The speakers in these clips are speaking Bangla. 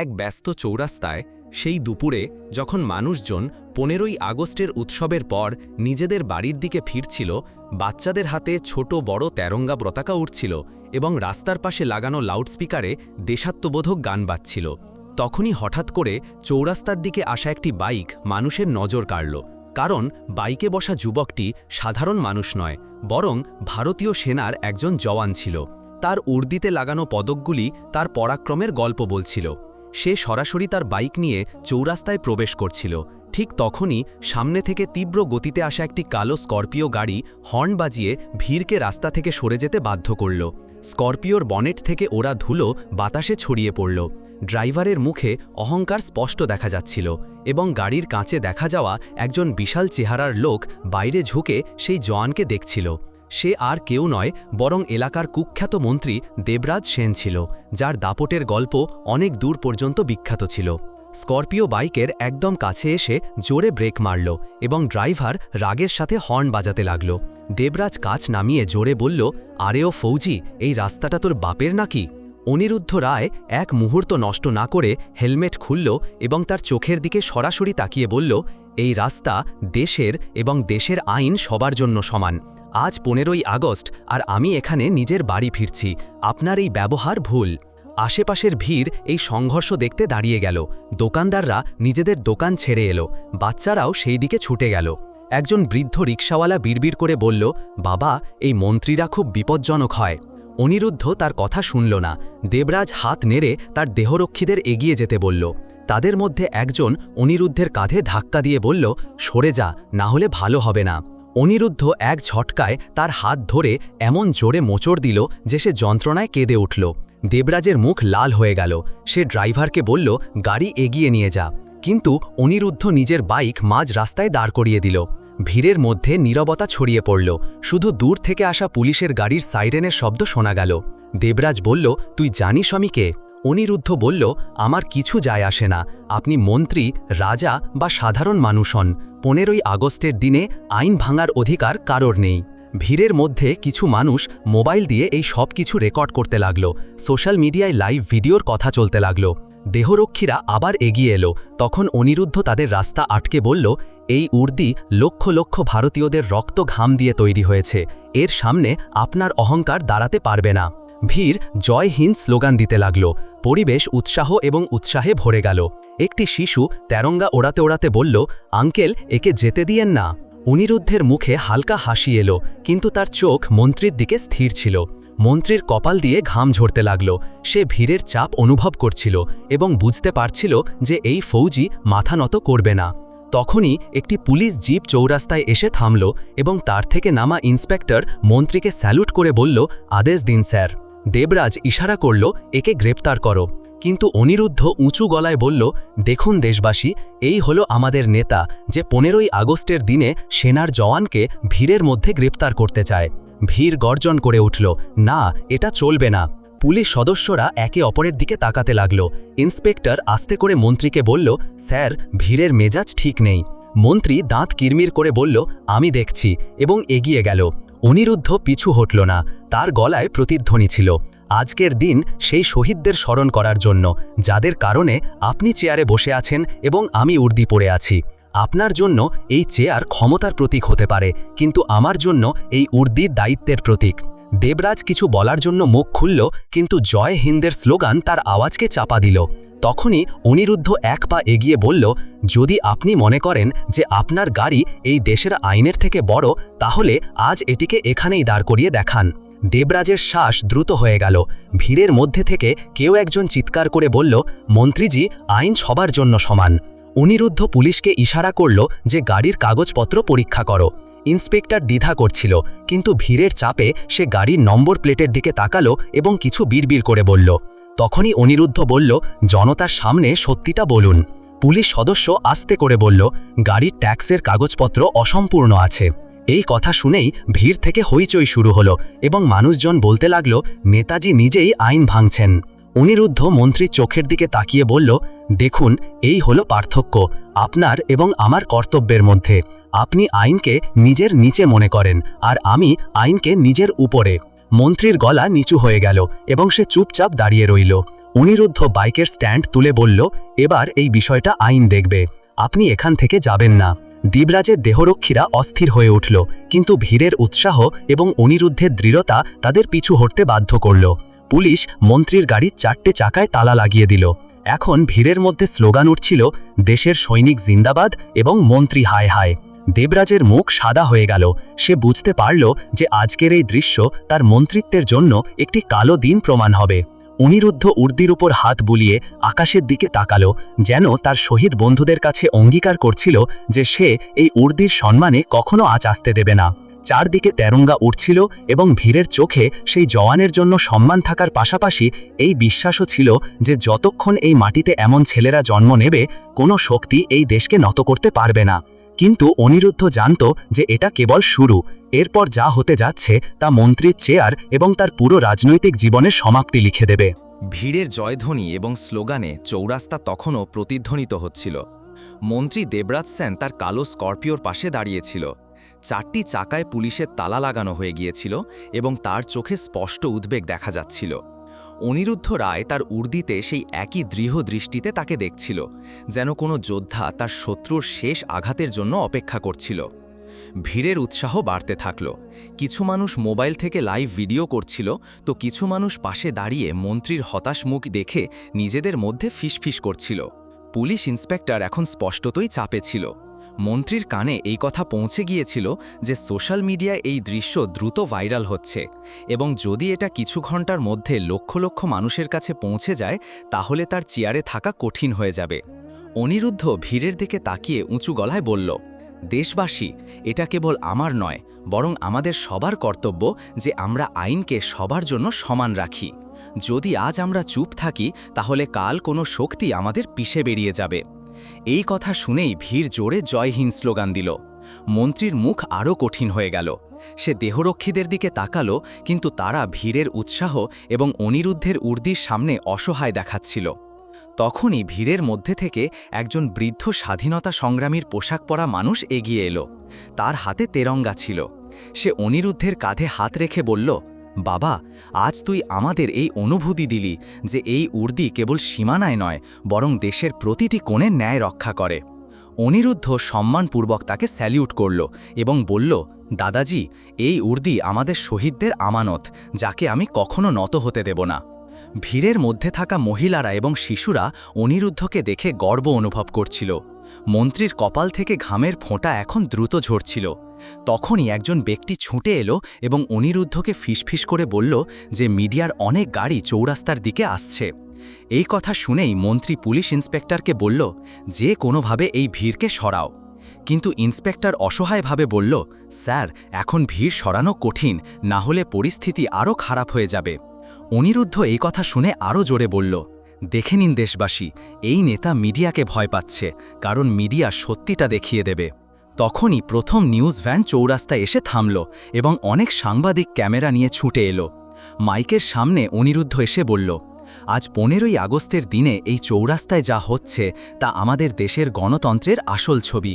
এক ব্যস্ত চৌরাস্তায়, সেই দুপুরে যখন মানুষজন পনেরোই আগস্টের উৎসবের পর নিজেদের বাড়ির দিকে ফিরছিল, বাচ্চাদের হাতে ছোট বড় তেরঙ্গা পতাকা উঠছিল এবং রাস্তার পাশে লাগানো লাউডস্পিকারে দেশাত্মবোধক গান বাজছিল। তখনই হঠাৎ করে চৌরাস্তার দিকে আসা একটি বাইক মানুষের নজর কাড়ল, কারণ বাইকে বসা যুবকটি সাধারণ মানুষ নয়, বরং ভারতীয় সেনার একজন জওয়ান ছিল। তার উর্দিতে লাগানো পদকগুলি তার পরাক্রমের গল্প বলছিল। সে সরাসরি তার বাইক নিয়ে চৌরাস্তায় প্রবেশ করছিল। ঠিক তখনই সামনে থেকে তীব্র গতিতে আসা একটি কালো স্করপিও গাড়ি হর্ন বাজিয়ে ভিড়কে রাস্তা থেকে সরে যেতে বাধ্য করল। স্করপিওর বনেট থেকে ওরা ধুলো বাতাসে ছড়িয়ে পড়ল। ড্রাইভারের মুখে অহংকার স্পষ্ট দেখা যাচ্ছিল এবং গাড়ির কাঁচে দেখা যাওয়া একজন বিশাল চেহারার লোক বাইরে ঝুঁকে সেই জওয়ানকে দেখছিল। সে আর কেউ নয়, বরং এলাকার কুখ্যাত মন্ত্রী দেবরাজ সেন ছিল, যার দাপটের গল্প অনেক দূর পর্যন্ত বিখ্যাত ছিল। স্করপিও বাইকের একদম কাছে এসে জোরে ব্রেক মারল এবং ড্রাইভার রাগের সাথে হর্ন বাজাতে লাগল। দেবরাজ কাচ নামিয়ে জোরে বলল আরেও ফৌজি, এই রাস্তাটা তোর বাপের নাকি? অনিরুদ্ধ রায় এক মুহূর্ত নষ্ট না করে হেলমেট খুলল এবং তার চোখের দিকে সরাসরি তাকিয়ে বলল, এই রাস্তা দেশের এবং দেশের আইন সবার জন্য সমান। আজ পনেরোই আগস্ট আর আমি এখানে নিজের বাড়ি ফিরছি। আপনার এই ব্যবহার ভুল। আশেপাশের ভিড় এই সংঘর্ষ দেখতে দাঁড়িয়ে গেল। দোকানদাররা নিজেদের দোকান ছেড়ে এলো। বাচ্চারাও সেই দিকে ছুটে গেল। একজন বৃদ্ধ রিক্সাওয়ালা বিড়বিড় করে বলল, বাবা, এই মন্ত্রীরা খুব বিপজ্জনক হয়। অনিরুদ্ধ তার কথা শুনল না। দেবরাজ হাত নেড়ে তার দেহরক্ষীদের এগিয়ে যেতে বলল। তাদের মধ্যে একজন অনিরুদ্ধের কাঁধে ধাক্কা দিয়ে বলল, সরে যা, না হলে ভালো হবে না। অনিরুদ্ধ এক ঝটকায় তার হাত ধরে এমন জোরে মোচড় দিল যে সে যন্ত্রণায় কেঁদে উঠল। দেবরাজের মুখ লাল হয়ে গেল। সে ড্রাইভারকে বলল, গাড়ি এগিয়ে নিয়ে যা। কিন্তু অনিরুদ্ধ নিজের বাইক মাঝ রাস্তায় দাঁড় করিয়ে দিল। ভিড়ের মধ্যে নীরবতা ছড়িয়ে পড়ল। শুধু দূর থেকে আসা পুলিশের গাড়ির সাইরেনের শব্দ শোনা গেল। দেবরাজ বলল, তুই জানিস আমি কে? অনিরুদ্ধ বলল, আমার কিছু যায় আসে না। আপনি মন্ত্রী, রাজা বা সাধারণ মানুষ হন। পনেরোই আগস্টের দিনে আইন ভাঙার অধিকার কারোর নেই। ভিড়ের মধ্যে কিছু মানুষ মোবাইল দিয়ে এই সব কিছু রেকর্ড করতে লাগল। সোশ্যাল মিডিয়ায় লাইভ ভিডিওর কথা চলতে লাগল। দেহরক্ষীরা আবার এগিয়ে এলো। তখন অনিরুদ্ধ তাদের রাস্তা আটকে বলল, এই উর্দি লক্ষ লক্ষ ভারতীয়দের রক্ত ঘাম দিয়ে তৈরি হয়েছে। এর সামনে আপনার অহংকার দাঁড়াতে পারবে না। ভিড় জয় হিন্দ স্লোগান দিতে লাগল। পরিবেশ উৎসাহ এবং উৎসাহে ভরে গেল। একটি শিশু তেরঙ্গা ওড়াতে ওড়াতে বলল, আঙ্কেল, একে যেতে দিয়েন না। অনিরুদ্ধের মুখে হালকা হাসি এলো, কিন্তু তার চোখ মন্ত্রীর দিকে স্থির ছিল। মন্ত্রীর কপাল দিয়ে ঘাম ঝরতে লাগল। সে ভিড়ের চাপ অনুভব করছিল এবং বুঝতে পারছিল যে এই ফৌজি মাথা নত করবে না। তখনই একটি পুলিশ জিপ চৌরাস্তায় এসে থামল এবং তার থেকে নামা ইন্সপেক্টর মন্ত্রীকে স্যালুট করে বলল, আদেশ দিন, স্যার। দেবরাজ ইশারা করল, একে গ্রেপ্তার করো। কিন্তু অনিরুদ্ধ উঁচু গলায় বলল, দেখুন দেশবাসী, এই হলো আমাদের নেতা, যে পনেরোই আগস্টের দিনে সেনার জওয়ানকে ভিড়ের মধ্যে গ্রেপ্তার করতে চায়। ভিড় গর্জন করে উঠল, না, এটা চলবে না। পুলিশ সদস্যরা একে অপরের দিকে তাকাতে লাগল। ইন্সপেক্টর আস্তে করে মন্ত্রীকে বলল, স্যার, ভিড়ের মেজাজ ঠিক নেই। মন্ত্রী দাঁত কিরমির করে বলল, আমি দেখছি, এবং এগিয়ে গেল। অনিরুদ্ধ পিছু হটল না, তার গলায় প্রতিধ্বনি ছিল। আজকের দিন সেই শহীদদের স্মরণ করার জন্য, যাদের কারণে আপনি চেয়ারে বসে আছেন এবং আমি উর্দি পড়ে আছি। আপনার জন্য এই চেয়ার ক্ষমতার প্রতীক হতে পারে, কিন্তু আমার জন্য এই উর্দি দায়িত্বের প্রতীক। দেবরাজ কিছু বলার জন্য মুখ খুলল, কিন্তু জয় হিন্দের স্লোগান তার আওয়াজকে চাপা দিল। তখনই অনিরুদ্ধ এক পা এগিয়ে বলল, যদি আপনি মনে করেন যে আপনার গাড়ি এই দেশের আইনের থেকে বড়, তাহলে আজ এটিকে এখানেই দাঁড় করিয়ে দেখান। দেবরাজের শ্বাস দ্রুত হয়ে গেল। ভিড়ের মধ্যে থেকে কেউ একজন চিৎকার করে বলল, মন্ত্রীজি, আইন সবার জন্য সমান। অনিরুদ্ধ পুলিশকে ইশারা করল যে গাড়ির কাগজপত্র পরীক্ষা করো। ইন্সপেক্টর দ্বিধা করছিল, কিন্তু ভিড়ের চাপে সে গাড়ির নম্বর প্লেটের দিকে তাকালো এবং কিছু বিড়বিড় করে বলল তখনই অনিরুদ্ধ বলল, জনতার সামনে সত্যিটা বলুন। পুলিশ সদস্য আস্তে করে বলল, গাড়ির ট্যাক্সের কাগজপত্র অসম্পূর্ণ আছে। এই কথা শুনেই ভিড় থেকে হইচই শুরু হলো এবং মানুষজন বলতে লাগল, নেতাজি নিজেই আইন ভাঙছেন। অনিরুদ্ধ মন্ত্রীর চোখের দিকে তাকিয়ে বলল, দেখুন, এই হলো পার্থক্য আপনার এবং আমার কর্তব্যের মধ্যে। আপনি আইনকে নিজের নিচে মনে করেন আর আমি আইনকে নিজের উপরে। মন্ত্রীর গলা নিচু হয়ে গেল এবং সে চুপচাপ দাঁড়িয়ে রইল। অনিরুদ্ধ বাইকের স্ট্যান্ড তুলে বলল, এবার এই বিষয়টা আইন দেখবে। আপনি এখান থেকে যাবেন না। দ্বীপরাজের দেহরক্ষীরা অস্থির হয়ে উঠল, কিন্তু ভিড়ের উৎসাহ এবং অনিরুদ্ধের দৃঢ়তা তাদের পিছু হটতে বাধ্য করল। পুলিশ মন্ত্রীর গাড়ির চারটে চাকায় তালা লাগিয়ে দিল। এখন ভিড়ের মধ্যে স্লোগান উঠছিল, দেশের সৈনিক জিন্দাবাদ এবং মন্ত্রী হায় হায়। দেবরাজের মুখ সাদা হয়ে গেল। সে বুঝতে পারল যে আজকের এই দৃশ্য তার মন্ত্রিত্বের জন্য একটি কালো দিন প্রমাণ হবে। অনিরুদ্ধ উর্দির উপর হাত বুলিয়ে আকাশের দিকে তাকালো, যেন তার শহীদ বন্ধুদের কাছে অঙ্গীকার করছিল যে সে এই উর্দির সম্মানে কখনো আঁচ আসতে দেবে না। চারদিকে তেরঙ্গা উঠছিল এবং ভিড়ের চোখে সেই জওয়ানের জন্য সম্মান থাকার পাশাপাশি এই বিশ্বাসও ছিল যে যতক্ষণ এই মাটিতে এমন ছেলেরা জন্ম নেবে, কোনো শক্তি এই দেশকে নত করতে পারবে না। কিন্তু অনিরুদ্ধ জানত যে এটা কেবল শুরু। এরপর যা হতে যাচ্ছে তা মন্ত্রীর চেয়ার এবং তার পুরো রাজনৈতিক জীবনের সমাপ্তি লিখে দেবে। ভিড়ের জয়ধ্বনি এবং স্লোগানে চৌরাস্তা তখনও প্রতিধ্বনিত হচ্ছিল। মন্ত্রী দেবরাজ সেন তার কালো স্করপিওর পাশে দাঁড়িয়েছিল। চারটি চাকায় পুলিশের তালা লাগানো হয়ে গিয়েছিল এবং তার চোখে স্পষ্ট উদ্বেগ দেখা যাচ্ছিল। অনিরুদ্ধ রায় তার উর্দিতে সেই একই দৃঢ় দৃষ্টিতে তাকে দেখছিল, যেন কোনো যোদ্ধা তার শত্রুর শেষ আঘাতের জন্য অপেক্ষা করছিল। ভিড়ের উৎসাহ বাড়তে থাকল। কিছু মানুষ মোবাইল থেকে লাইভ ভিডিও করছিল, তো কিছু মানুষ পাশে দাঁড়িয়ে মন্ত্রীর হতাশ মুখ দেখে নিজেদের মধ্যে ফিসফিস করছিল। পুলিশ ইন্সপেক্টর এখন স্পষ্টতই চাপে ছিল। মন্ত্রীর কানে এই কথা পৌঁছে গিয়েছিল যে সোশ্যাল মিডিয়ায় এই দৃশ্য দ্রুত ভাইরাল হচ্ছে এবং যদি এটা কিছু ঘণ্টার মধ্যে লক্ষ লক্ষ মানুষের কাছে পৌঁছে যায়, তাহলে তার চেয়ারে থাকা কঠিন হয়ে যাবে। অনিরুদ্ধ ভিড়ের দিকে তাকিয়ে উঁচু গলায় বলল, দেশবাসী, এটা কেবল আমার নয়, বরং আমাদের সবার কর্তব্য যে আমরা আইনকে সবার জন্য সমান রাখি। যদি আজ আমরা চুপ থাকি, তাহলে কাল কোনো শক্তি আমাদের পিষে বেরিয়ে যাবে। এই কথা শুনেই ভিড় জোরে জয়হীন স্লোগান দিল। মন্ত্রীর মুখ আরও কঠিন হয়ে গেল। সে দেহরক্ষীদের দিকে তাকালো, কিন্তু তারা ভিড়ের উৎসাহ এবং অনিরুদ্ধের উর্দির সামনে অসহায় দেখাচ্ছিল। তখনই ভিড়ের মধ্যে থেকে একজন বৃদ্ধ স্বাধীনতা সংগ্রামীর পোশাক পরা মানুষ এগিয়ে এলো। তার হাতে তেরঙ্গা ছিল। সে অনিরুদ্ধের কাঁধে হাত রেখে বলল বাবা, আজ তুই আমাদের এই অনুভূতি দিলি যে এই উর্দি কেবল সীমানায় নয়, বরং দেশের প্রতিটি কোণে ন্যায় রক্ষা করে। অনিরুদ্ধ সম্মানপূর্বক তাকে স্যালিউট করল এবং বলল, দাদাজি, এই উর্দি আমাদের শহীদদের আমানত, যাকে আমি কখনো নত হতে দেব না। ভিড়ের মধ্যে থাকা মহিলারা এবং শিশুরা অনিরুদ্ধকে দেখে গর্ব অনুভব করছিল। মন্ত্রীর কপাল থেকে ঘামের ফোঁটা এখন দ্রুত ঝরছিল। তখনই একজন ব্যক্তি ছুটে এলো এবং অনিরুদ্ধকে ফিসফিস করে বলল যে মিডিয়ার অনেক গাড়ি চৌরাস্তার দিকে আসছে। এই কথা শুনেই মন্ত্রী পুলিশ ইন্সপেক্টরকে বলল, যে কোনোভাবে এই ভিড়কে সরাও। কিন্তু ইন্সপেক্টর অসহায়ভাবে বলল, স্যার, এখন ভিড় সরানো কঠিন, না হলে পরিস্থিতি আরও খারাপ হয়ে যাবে। অনিরুদ্ধ এই কথা শুনে আরও জোরে বলল, দেখে নিন দেশবাসী, এই নেতা মিডিয়াকে ভয় পাচ্ছে, কারণ মিডিয়া সত্যিটা দেখিয়ে দেবে। তখনই প্রথম নিউজ ভ্যান চৌরাস্তায় এসে থামল এবং অনেক সাংবাদিক ক্যামেরা নিয়ে ছুটে এলো। মাইকের সামনে অনিরুদ্ধ এসে বলল, আজ পনেরোই আগস্টের দিনে এই চৌরাস্তায় যা হচ্ছে তা আমাদের দেশের গণতন্ত্রের আসল ছবি।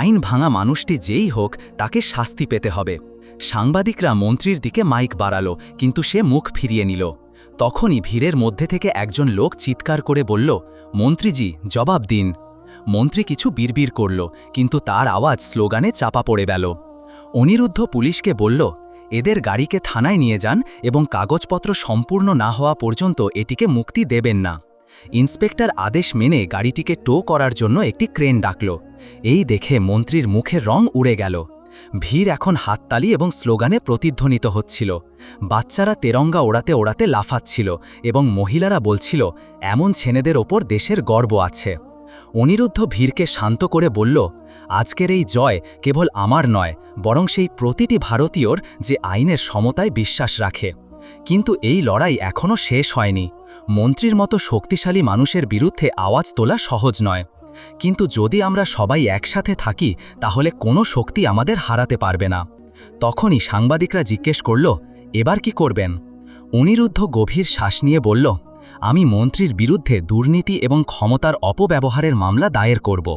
আইন ভাঙা মানুষটি যেই হোক, তাকে শাস্তি পেতে হবে। সাংবাদিকরা মন্ত্রীর দিকে মাইক বাড়ালো, কিন্তু সে মুখ ফিরিয়ে নিল। তখনই ভিড়ের মধ্যে থেকে একজন লোক চিৎকার করে বলল, মন্ত্রীজি, জবাব দিন। মন্ত্রী কিছু বিড়বিড় করল, কিন্তু তার আওয়াজ স্লোগানে চাপা পড়ে গেল। অনিরুদ্ধ পুলিশকে বলল, এদের গাড়িকে থানায় নিয়ে যান এবং কাগজপত্র সম্পূর্ণ না হওয়া পর্যন্ত এটিকে মুক্তি দেবেন না। ইন্সপেক্টর আদেশ মেনে গাড়িটিকে টো করার জন্য একটি ক্রেন ডাকল। এই দেখে মন্ত্রীর মুখে রং উড়ে গেল। ভিড় এখন হাততালি এবং স্লোগানে প্রতিধ্বনিত হচ্ছিল। বাচ্চারা তেরঙ্গা ওড়াতে ওড়াতে লাফাচ্ছিল এবং মহিলারা বলছিল, এমন ছেলেদের ওপর দেশের গর্ব আছে। অনিরুদ্ধ ভীরকে শান্ত করে বলল, আজকের এই জয় কেবল আমার নয়, বরং সেই প্রতিটি ভারতীয়র যে আইনের সমতায় বিশ্বাস রাখে। কিন্তু এই লড়াই এখনও শেষ হয়নি। মন্ত্রীর মতো শক্তিশালী মানুষের বিরুদ্ধে আওয়াজ তোলা সহজ নয়। কিন্তু যদি আমরা সবাই একসাথে থাকি, তাহলে কোনো শক্তি আমাদের হারাতে পারবে না। তখনই সাংবাদিকরা জিজ্ঞেস করল, এবার কি করবেন? অনিরুদ্ধ গভীর শ্বাস নিয়ে বলল আমি মন্ত্রীর বিরুদ্ধে দুর্নীতি এবং ক্ষমতার অপব্যবহারের মামলা দায়ের করব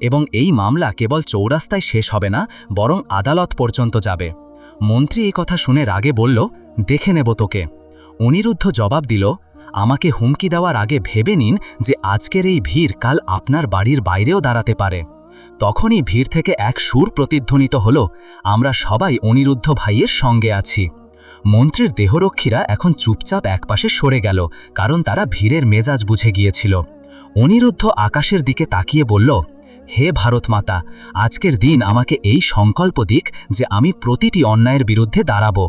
এবং এই মামলা কেবল চৌরাস্তায় শেষ হবে না, বরং আদালত পর্যন্ত যাবে। মন্ত্রী এই কথা শুনে রাগে বলল, দেখে নেব তোকে। অনিরুদ্ধ জবাব দিল, আমাকে হুমকি দেওয়ার আগে ভেবে নিন যে আজকের এই ভিড় কাল আপনার বাড়ির বাইরেও দাঁড়াতে পারে। তখনই ভিড় থেকে এক সুর প্রতিধ্বনিত হল, আমরা সবাই অনিরুদ্ধ ভাইয়ের সঙ্গে আছি। মন্ত্রীর দেহরক্ষীরা এখন চুপচাপ একপাশে সরে গেল, কারণ তারা ভিড়ের মেজাজ বুঝে গিয়েছিল। অনিরুদ্ধ আকাশের দিকে তাকিয়ে বলল, হে ভারত মাতা আজকের দিন আমাকে এই সংকল্প দিক যে আমি প্রতিটি অন্যায়ের বিরুদ্ধে দাঁড়াব।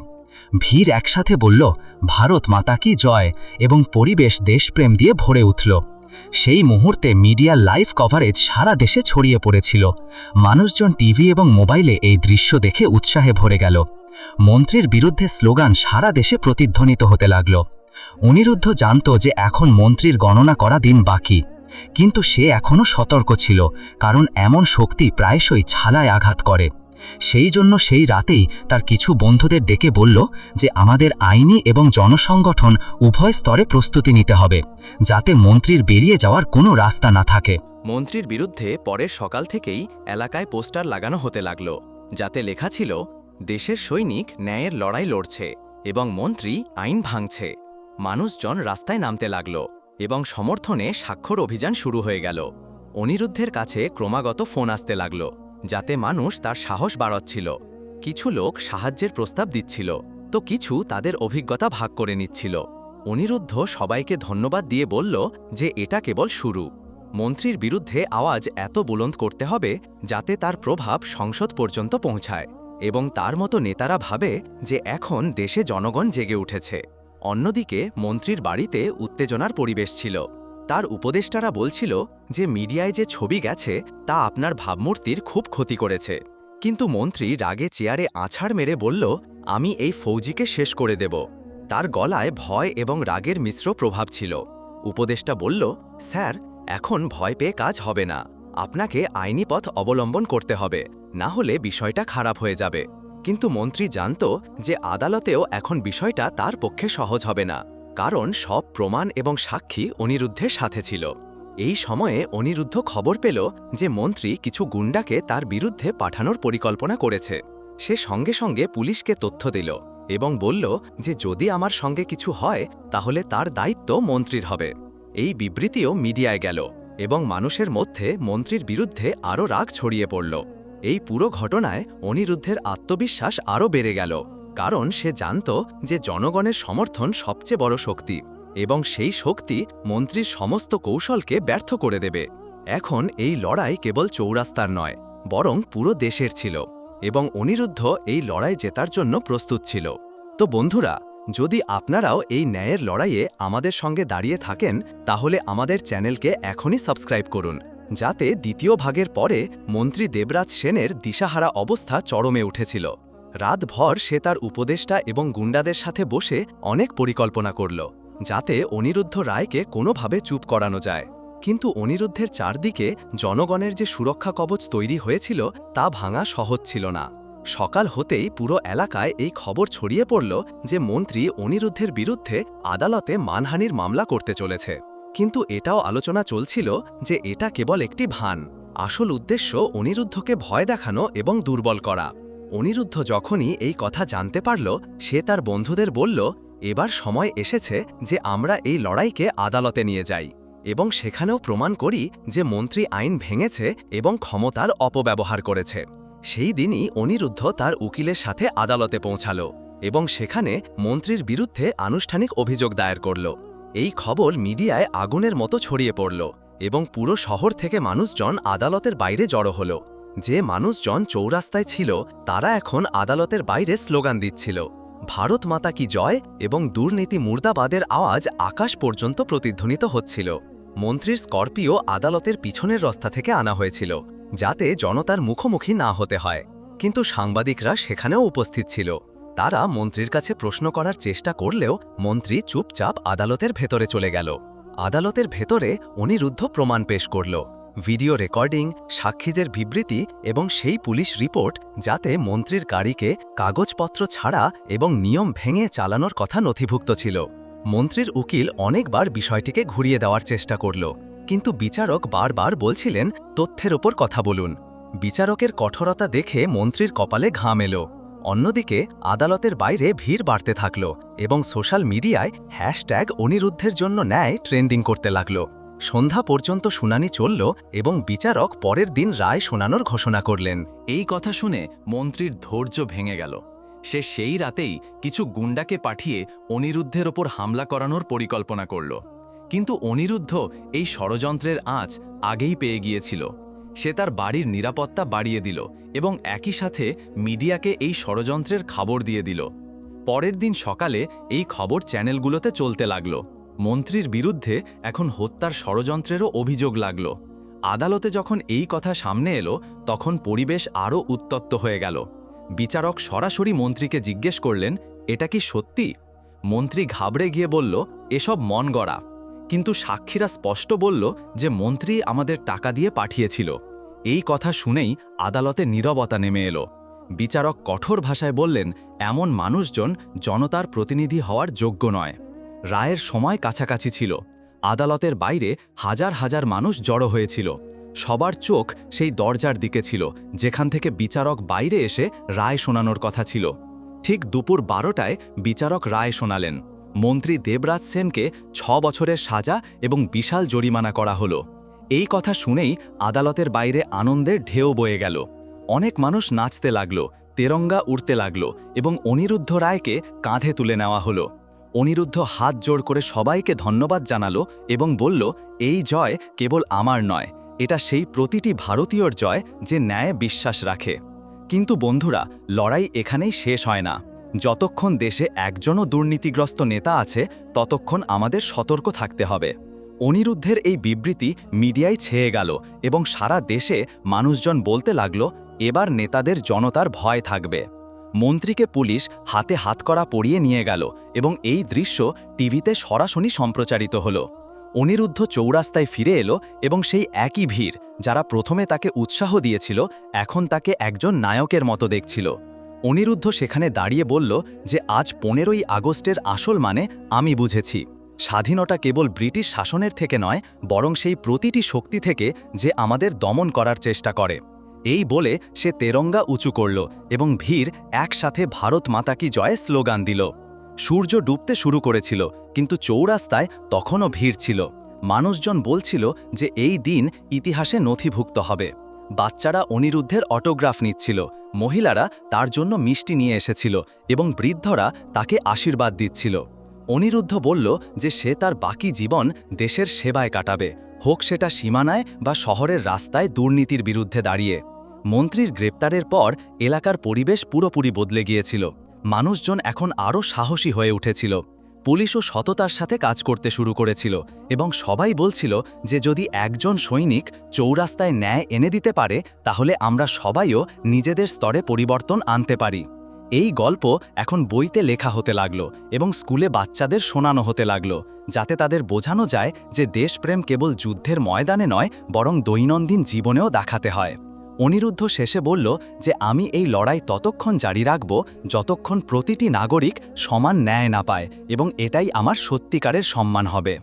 ভিড় একসাথে বলল ভারত মাতা কি জয়? এবং পরিবেশ দেশপ্রেম দিয়ে ভরে উঠল। সেই মুহূর্তে মিডিয়ার লাইভ কভারেজ সারা দেশে ছড়িয়ে পড়েছিল। মানুষজন টিভি এবং মোবাইলে এই দৃশ্য দেখে উৎসাহে ভরে গেল। মন্ত্রীর বিরুদ্ধে স্লোগান সারা দেশে প্রতিধ্বনিত হতে লাগল। অনিরুদ্ধ জানত যে এখন মন্ত্রীর গণনা করা দিন বাকি। কিন্তু সে এখনও সতর্ক ছিল, কারণ এমন শক্তি প্রায়শই ছালায় আঘাত করে। সেই জন্য সেই রাতেই তার কিছু বন্ধুদের ডেকে বলল যে আমাদের আইনি এবং জনসংগঠন উভয় স্তরে প্রস্তুতি নিতে হবে, যাতে মন্ত্রীর বেরিয়ে যাওয়ার কোনো রাস্তা না থাকে। মন্ত্রীর বিরুদ্ধে পরের সকাল থেকেই এলাকায় পোস্টার লাগানো হতে লাগল, যাতে লেখা ছিল দেশের সৈনিক ন্যায়ের লড়াই লড়ছে এবং মন্ত্রী আইন ভাঙছে। মানুষজন রাস্তায় নামতে লাগল এবং সমর্থনে স্বাক্ষর অভিযান শুরু হয়ে গেল। অনিরুদ্ধের কাছে ক্রমাগত ফোন আসতে লাগল, যাতে মানুষ তার সাহস বাড়াচ্ছিল। কিছু লোক সাহায্যের প্রস্তাব দিচ্ছিল, তো কিছু তাদের অভিজ্ঞতা ভাগ করে নিচ্ছিল। অনিরুদ্ধ সবাইকে ধন্যবাদ দিয়ে বলল যে এটা কেবল শুরু। মন্ত্রীর বিরুদ্ধে আওয়াজ এত বুলন্দ করতে হবে যাতে তার প্রভাব সংসদ পর্যন্ত পৌঁছায়। এবং তার মতো নেতারা ভাবে যে এখন দেশে জনগণ জেগে উঠেছে। অন্যদিকে, মন্ত্রীর বাড়িতে উত্তেজনার পরিবেশ ছিল। তার উপদেষ্টারা বলছিল যে, মিডিয়ায় যে ছবি গেছে, তা আপনার ভাবমূর্তির খুব ক্ষতি করেছে। কিন্তু মন্ত্রী রাগে চেয়ারে আছাড় মেরে বলল, আমি এই ফৌজিকে শেষ করে দেব। তার গলায় ভয় এবং রাগের মিশ্র প্রভাব ছিল। উপদেষ্টা বলল, স্যার, এখন ভয় পেয়ে কাজ হবে না। আপনাকে আইনি পথ অবলম্বন করতে হবে। না হলে বিষয়টা খারাপ হয়ে যাবে। কিন্তু মন্ত্রী জানত যে আদালতেও এখন বিষয়টা তার পক্ষে সহজ হবে না, কারণ সব প্রমাণ এবং সাক্ষী অনিরুদ্ধের সাথে ছিল। এই সময়ে অনিরুদ্ধ খবর পেল যে মন্ত্রী কিছু গুন্ডাকে তার বিরুদ্ধে পাঠানোর পরিকল্পনা করেছে। সে সঙ্গে সঙ্গে পুলিশকে তথ্য দিল এবং বলল যে যদি আমার সঙ্গে কিছু হয়, তাহলে তার দায়িত্ব মন্ত্রীর হবে। এই বিবৃতিও মিডিয়ায় গেল এবং মানুষের মধ্যে মন্ত্রীর বিরুদ্ধে আরও রাগ ছড়িয়ে পড়ল। এই পুরো ঘটনায় অনিরুদ্ধের আত্মবিশ্বাস আরও বেড়ে গেল, কারণ সে জানত যে জনগণের সমর্থন সবচেয়ে বড় শক্তি এবং সেই শক্তি মন্ত্রীর সমস্ত কৌশলকে ব্যর্থ করে দেবে। এখন এই লড়াই কেবল চৌরাস্তার নয়, বরং পুরো দেশের ছিল এবং অনিরুদ্ধ এই লড়াই জেতার জন্য প্রস্তুত ছিল। তো বন্ধুরা, যদি আপনারাও এই ন্যায়ের লড়াইয়ে আমাদের সঙ্গে দাঁড়িয়ে থাকেন, তাহলে আমাদের চ্যানেলকে এখনই সাবস্ক্রাইব করুন। যাতে দ্বিতীয় ভাগের পরে মন্ত্রী দেবরাজ সেনের দিশাহারা অবস্থা চরমে উঠেছিল। রাতভর সে তার উপদেষ্টা এবং গুন্ডাদের সাথে বসে অনেক পরিকল্পনা করল, যাতে অনিরুদ্ধ রায়কে কোনোভাবে চুপ করানো যায়। কিন্তু অনিরুদ্ধের চারদিকে জনগণের যে সুরক্ষা কবচ তৈরি হয়েছিল তা ভাঙা সহজ ছিল না। সকাল হতেই পুরো এলাকায় এই খবর ছড়িয়ে পড়ল যে মন্ত্রী অনিরুদ্ধের বিরুদ্ধে আদালতে মানহানির মামলা করতে চলেছে। কিন্তু এটাও আলোচনা চলছিল যে এটা কেবল একটি ভান। আসল উদ্দেশ্য অনিরুদ্ধকে ভয় দেখানো এবং দুর্বল করা। অনিরুদ্ধ যখনই এই কথা জানতে পারল, সে তার বন্ধুদের বলল, এবার সময় এসেছে যে আমরা এই লড়াইকে আদালতে নিয়ে যাই এবং সেখানেও প্রমাণ করি যে মন্ত্রী আইন ভেঙেছে এবং ক্ষমতার অপব্যবহার করেছে। সেই দিনই অনিরুদ্ধ তার উকিলের সাথে আদালতে পৌঁছাল এবং সেখানে মন্ত্রীর বিরুদ্ধে আনুষ্ঠানিক অভিযোগ দায়ের করল। এই খবর মিডিয়ায় আগুনের মতো ছড়িয়ে পড়ল এবং পুরো শহর থেকে মানুষজন আদালতের বাইরে জড়ো হল। যে মানুষজন চৌরাস্তায় ছিল, তারা এখন আদালতের বাইরে স্লোগান দিচ্ছিল, ভারত মাতা কি জয়? এবং দুর্নীতি মুর্দাবাদের আওয়াজ আকাশ পর্যন্ত প্রতিধ্বনিত হচ্ছিল। মন্ত্রীর স্করপিও আদালতের পিছনের রাস্তা থেকে আনা হয়েছিল, যাতে জনতার মুখোমুখি না হতে হয়। কিন্তু সাংবাদিকরা সেখানেও উপস্থিত ছিল। তারা মন্ত্রীর কাছে প্রশ্ন করার চেষ্টা করলেও মন্ত্রী চুপচাপ আদালতের ভেতরে চলে গেল। আদালতের ভেতরে অনিরুদ্ধ প্রমাণ পেশ করল। ভিডিও রেকর্ডিং, সাক্ষীদের বিবৃতি এবং সেই পুলিশ রিপোর্ট যাতে মন্ত্রীর গাড়িকে কাগজপত্র ছাড়া এবং নিয়ম ভেঙে চালানোর কথা নথিভুক্ত ছিল। মন্ত্রীর উকিল অনেকবার বিষয়টিকে ঘুরিয়ে দেওয়ার চেষ্টা করল, কিন্তু বিচারক বারবার বলছিলেন, তথ্যের ওপর কথা বলুন। বিচারকের কঠোরতা দেখে মন্ত্রীর কপালে ঘাম এলো। অন্যদিকে, আদালতের বাইরে ভিড় বাড়তে থাকল এবং সোশ্যাল মিডিয়ায় হ্যাশট্যাগ অনিরুদ্ধের জন্য ন্যায় ট্রেন্ডিং করতে লাগল। সন্ধ্যা পর্যন্ত শুনানি চলল এবং বিচারক পরের দিন রায় শোনানোর ঘোষণা করলেন। এই কথা শুনে মন্ত্রীর ধৈর্য ভেঙে গেল। সে সেই রাতেই কিছু গুন্ডাকে পাঠিয়ে অনিরুদ্ধের ওপর হামলা করানোর পরিকল্পনা করল। কিন্তু অনিরুদ্ধ এই ষড়যন্ত্রের আঁচ আগেই পেয়ে গিয়েছিল। সে তার বাড়ির নিরাপত্তা বাড়িয়ে দিল এবং একই সাথে মিডিয়াকে এই ষড়যন্ত্রের খবর দিয়ে দিল। পরের দিন সকালে এই খবর চ্যানেলগুলোতে চলতে লাগল। মন্ত্রীর বিরুদ্ধে এখন হত্যার ষড়যন্ত্রেরও অভিযোগ লাগল। আদালতে যখন এই কথা সামনে এলো, তখন পরিবেশ আরও উত্তপ্ত হয়ে গেল। বিচারক সরাসরি মন্ত্রীকে জিজ্ঞেস করলেন, এটা কি সত্যি? মন্ত্রী ঘাবড়ে গিয়ে বলল, এসব মন গড়া কিন্তু সাক্ষীরা স্পষ্ট বলল যে মন্ত্রী আমাদের টাকা দিয়ে পাঠিয়েছিল। এই কথা শুনেই আদালতে নীরবতা নেমে এলো। বিচারক কঠোর ভাষায় বললেন, এমন মানুষজন জনতার প্রতিনিধি হওয়ার যোগ্য নয়। রায়ের সময় কাছাকাছি ছিল। আদালতের বাইরে হাজার হাজার মানুষ জড়ো হয়েছিল। সবার চোখ সেই দরজার দিকে ছিল, যেখান থেকে বিচারক বাইরে এসে রায় শোনানোর কথা ছিল। ঠিক দুপুর বারোটায় বিচারক রায় শোনালেন। মন্ত্রী দেবরাজ সেনকে ছ বছরের সাজা এবং বিশাল জরিমানা করা হলো। এই কথা শুনেই আদালতের বাইরে আনন্দের ঢেউ বয়ে গেল। অনেক মানুষ নাচতে লাগল, তেরঙ্গা উড়তে লাগল এবং অনিরুদ্ধ রায়কে কাঁধে তুলে নেওয়া হলো। অনিরুদ্ধ হাত জোড় করে সবাইকে ধন্যবাদ জানালো এবং বলল, এই জয় কেবল আমার নয়, এটা সেই প্রতিটি ভারতীয়র জয় যে ন্যায় বিশ্বাস রাখে। কিন্তু বন্ধুরা, লড়াই এখানেই শেষ হয় না। যতক্ষণ দেশে একজনও দুর্নীতিগ্রস্ত নেতা আছে, ততক্ষণ আমাদের সতর্ক থাকতে হবে। অনিরুদ্ধের এই বিবৃতি মিডিয়ায় ছেয়ে গেল এবং সারা দেশে মানুষজন বলতে লাগল, এবার নেতাদের জনতার ভয় থাকবে। মন্ত্রীকে পুলিশ হাতে হাত করা পরিয়ে নিয়ে গেল এবং এই দৃশ্য টিভিতে সরাসরি সম্প্রচারিত হল। অনিরুদ্ধ চৌরাস্তায় ফিরে এলো এবং সেই একই ভিড়, যারা প্রথমে তাকে উৎসাহ দিয়েছিল, এখন তাকে একজন নায়কের মতো দেখছিল। অনিরুদ্ধ সেখানে দাঁড়িয়ে বলল যে আজ পনেরোই আগস্টের আসল মানে আমি বুঝেছি। স্বাধীনতা কেবল ব্রিটিশ শাসনের থেকে নয়, বরং সেই প্রতিটি শক্তি থেকে যে আমাদের দমন করার চেষ্টা করে। এই বলে সে তেরঙ্গা উঁচু করল এবং ভিড় একসাথে ভারত মাতা কি জয় স্লোগান দিল। সূর্য ডুবতে শুরু করেছিল, কিন্তু চৌরাস্তায় তখনও ভিড় ছিল। মানুষজন বলছিল যে এই দিন ইতিহাসে নথিভুক্ত হবে। বাচ্চারা অনিরুদ্ধের অটোগ্রাফ নিচ্ছিল। মহিলারা তার জন্য মিষ্টি নিয়ে এসেছিল এবং বৃদ্ধরা তাকে আশীর্বাদ দিচ্ছিল। অনিরুদ্ধ বলল যে সে তার বাকি জীবন দেশের সেবায় কাটাবে, হোক সেটা সীমানায় বা শহরের রাস্তায় দুর্নীতির বিরুদ্ধে দাঁড়িয়ে। মন্ত্রীর গ্রেপ্তারের পর এলাকার পরিবেশ পুরোপুরি বদলে গিয়েছিল। মানুষজন এখন আরও সাহসী হয়ে উঠেছিল। পুলিশও সততার সাথে কাজ করতে শুরু করেছিল এবং সবাই বলছিল যে যদি একজন সৈনিক চৌরাস্তায় ন্যায় এনে দিতে পারে, তাহলে আমরা সবাইও নিজেদের স্তরে পরিবর্তন আনতে পারি। এই গল্প এখন বইতে লেখা হতে লাগল এবং স্কুলে বাচ্চাদের শোনানো হতে লাগল, যাতে তাদের বোঝানো যায় যে দেশপ্রেম কেবল যুদ্ধের ময়দানে নয়, বরং দৈনন্দিন জীবনেও দেখাতে হয়। অনিরুদ্ধ শেষে বলল যে আমি এই লড়াই ততক্ষণ জারি রাখব যতক্ষণ প্রতিটি নাগরিক সমান ন্যায় না পায় এবং এটাই আমার সত্যিকারের সম্মান হবে।